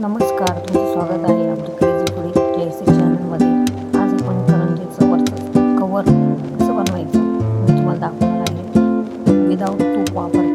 नमस्कार तुमचं स्वागत आहे आमच्या क्रेझी पुढे क्लेसी चॅनलमध्ये आज आपण करंजीचं वरचं कवर कसं बनवायचं मी तुम्हाला दाखवणार आहे. विदाउट तूप वापर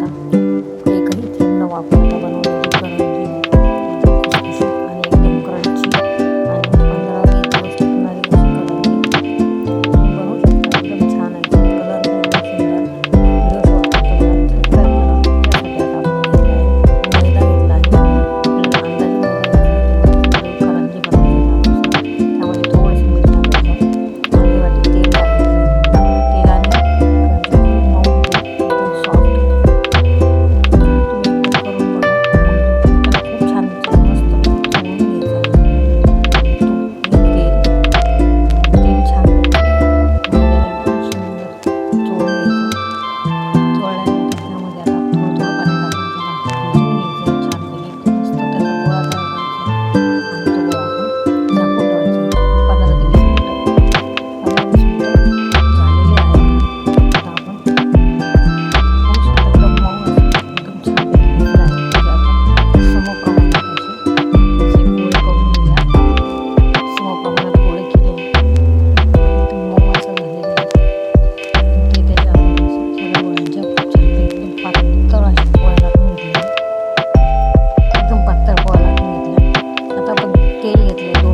घेतले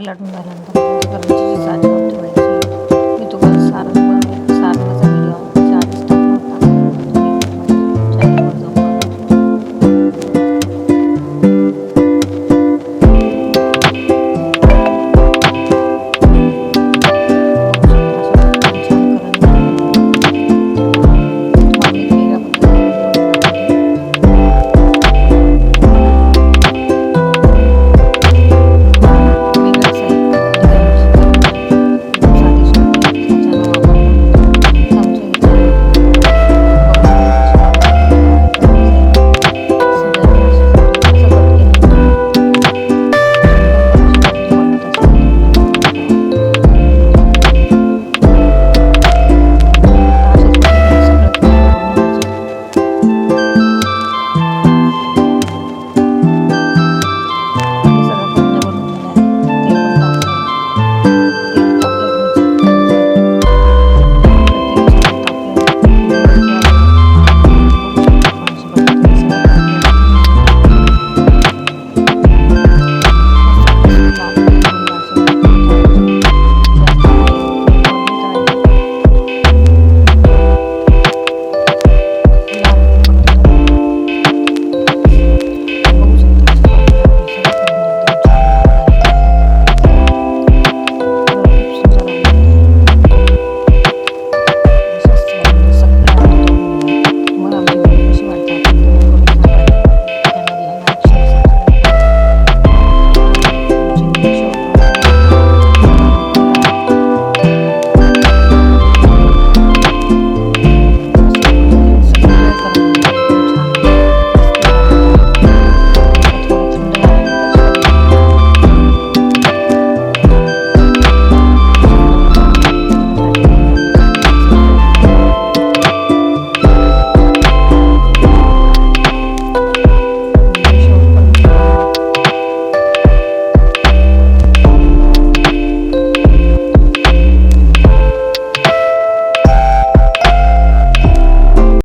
लाटून झाल्यानंतर साठ